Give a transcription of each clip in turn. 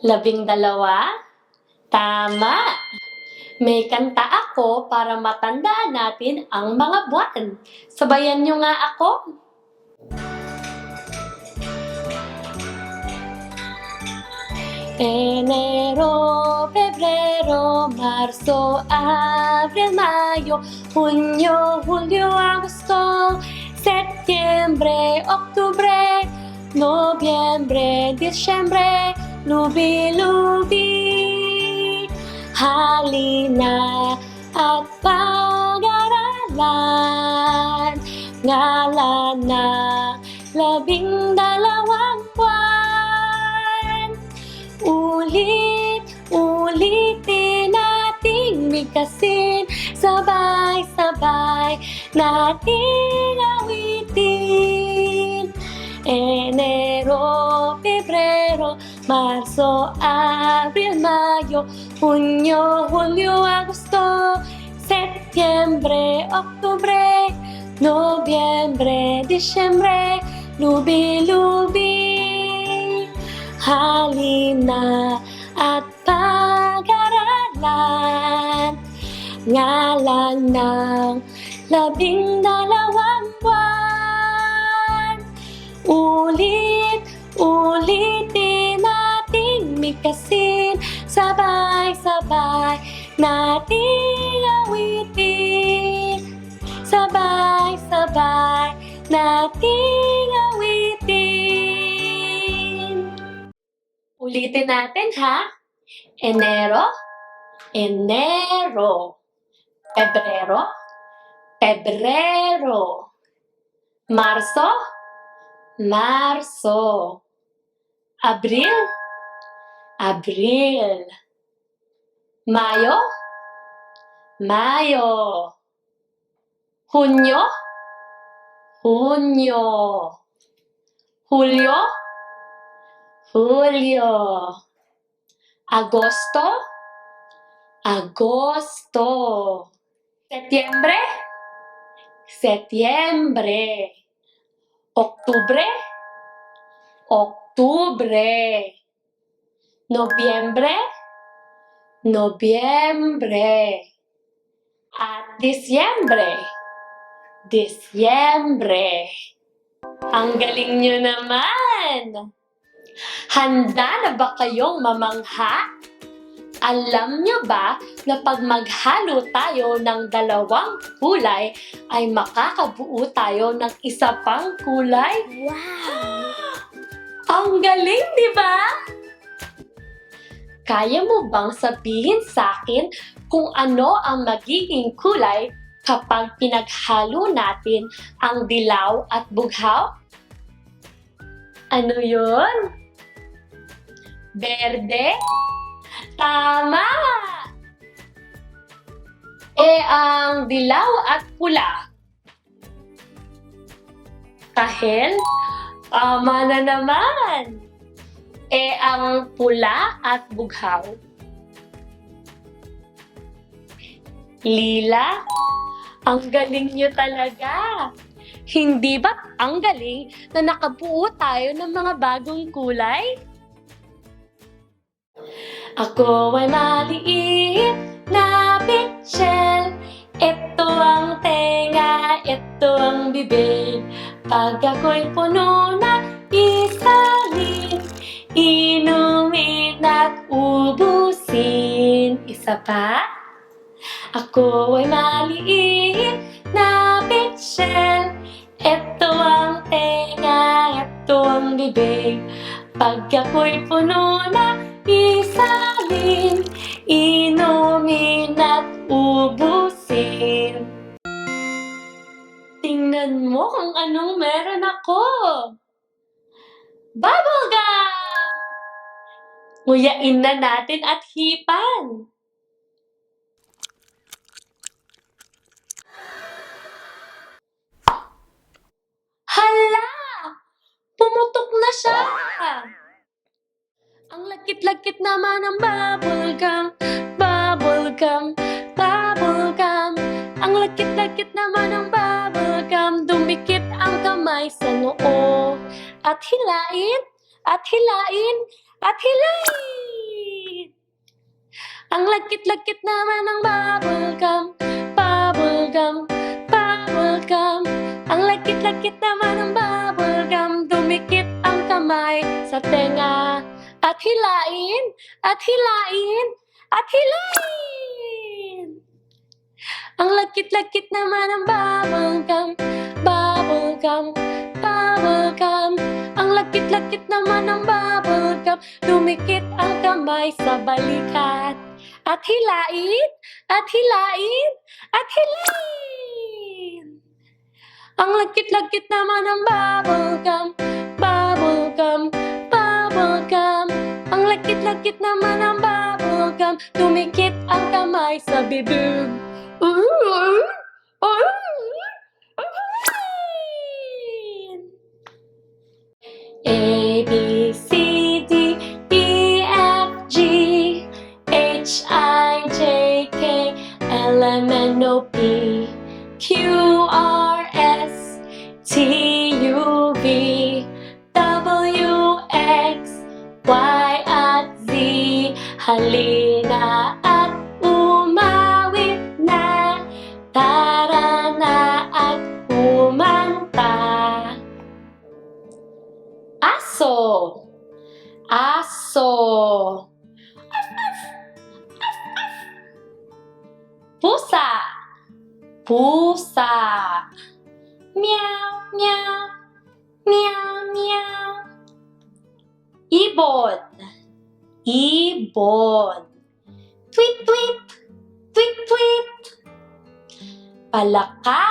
Labing dalawa? Tama! May kanta ako para matandaan natin ang mga buwan. Sabayan niyo nga ako. Enero, febrero, marzo, abril, mayo, junio, julio, agosto, septiembre, octubre, noviembre, diciembre, lubi, lubi. Halina at pag-aralan ngalan na labing dalawang buwan. Ulit, ulitin nating bigkasin Sabay-sabay nating awitin Enero, Marso, Abril, Mayo Junio, Julio, Agosto Septiembre, Oktubre Nobyembre, Disyembre Lubi-lubi Halina at pag-aralan Ngalan ng labing dalawang nating awitin Sabay-sabay nating awitin Ulitin natin ha. Enero, Enero. Pebrero, Pebrero. Marzo, Marzo. Abril, Abril. Mayo, Mayo. Junio, Junio. Julio, Julio. Agosto, Agosto. Septiembre, Septiembre. Octubre, Octubre. Noviembre, Noviembre. At Disyembre, Disyembre. Ang galing nyo naman! Handa na ba kayong mamangha? Alam nyo ba na pag maghalo tayo ng dalawang kulay ay makakabuo tayo ng isa pang kulay? Wow! Ang galing, di ba? Kaya mo bang sabihin sa akin kung ano ang magiging kulay kapag pinaghalo natin ang dilaw at bughaw? Ano yun? Berde? Tama! Eh, ang dilaw at pula. Kahel? Tama na naman! Eh, ang pula at bughaw. Lila? Ang galing niyo talaga! Hindi ba ang galing na nakabuo tayo ng mga bagong kulay? Ako ay maliit na pitchel Ito ang tenga, ito ang bibig Pag ako'y puno na Inumin at ubusin Isa pa? Ako ay maliit na pinsel. Ito ang tenga, ito ang bibig. Pag ako'y puno na isalin, inumin at ubusin. Tingnan mo kung anong meron ako. Bubblegum! Nguyain na natin at hipan. Hala! Pumutok na siya! Ang lagkit-lagkit naman ng bubblegum, bubblegum, bubblegum. Ang lagkit-lagkit naman ng bubblegum, dumikit ang kamay sa noo. At hilain, at hilain, at hilain! Ang lagkit-lagkit naman ng bubblegum, bubblegum, bubblegum. Ang lagkit-lagkit naman ng bubblegum, dumikit ang kamay sa tenga. At hilain, at hilain, at hilain! Ang lagkit-lagkit naman ng bubblegum, bubblegum, bubblegum. Ang lagkit-lagkit naman ng bubblegum, dumikit ang kamay sa balikat. At hilain, at hilain, at hilain! Ang lagkit-lagkit naman ng bubblegum, bubblegum, bubblegum. Ang lagkit-lagkit naman ng bubblegum, dumikit ang kamay sa bibig. Ooh, Halina at umawit na, tara na at umanta. Aso, aso. Pusa, pusa. Meow, meow, meow, meow. Ibon, ibon. Tweet, tweet, tweet, tweet. Palaka,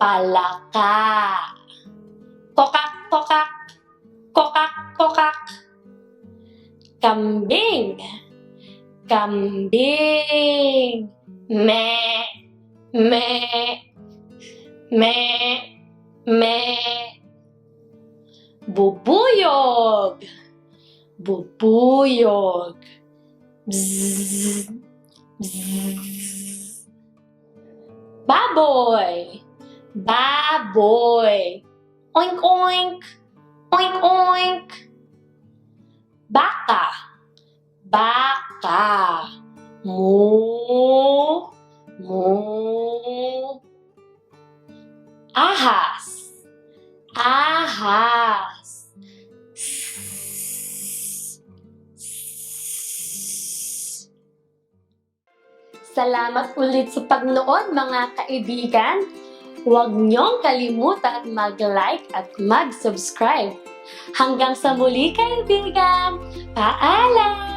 palaka. Kokak, kokak, kokak, kokak. Kambing, kambing. Me, me, me, me. Bubuyog, bubuyog. Tipo, bu, buyog. Baboi, baboi, oink oink, oink oink. Bata, bata, mu, mu. Arras, arras. Salamat ulit sa pagnood mga kaibigan. Huwag niyong kalimutan mag-like at mag-subscribe. Hanggang sa muli kaibigan, paalam!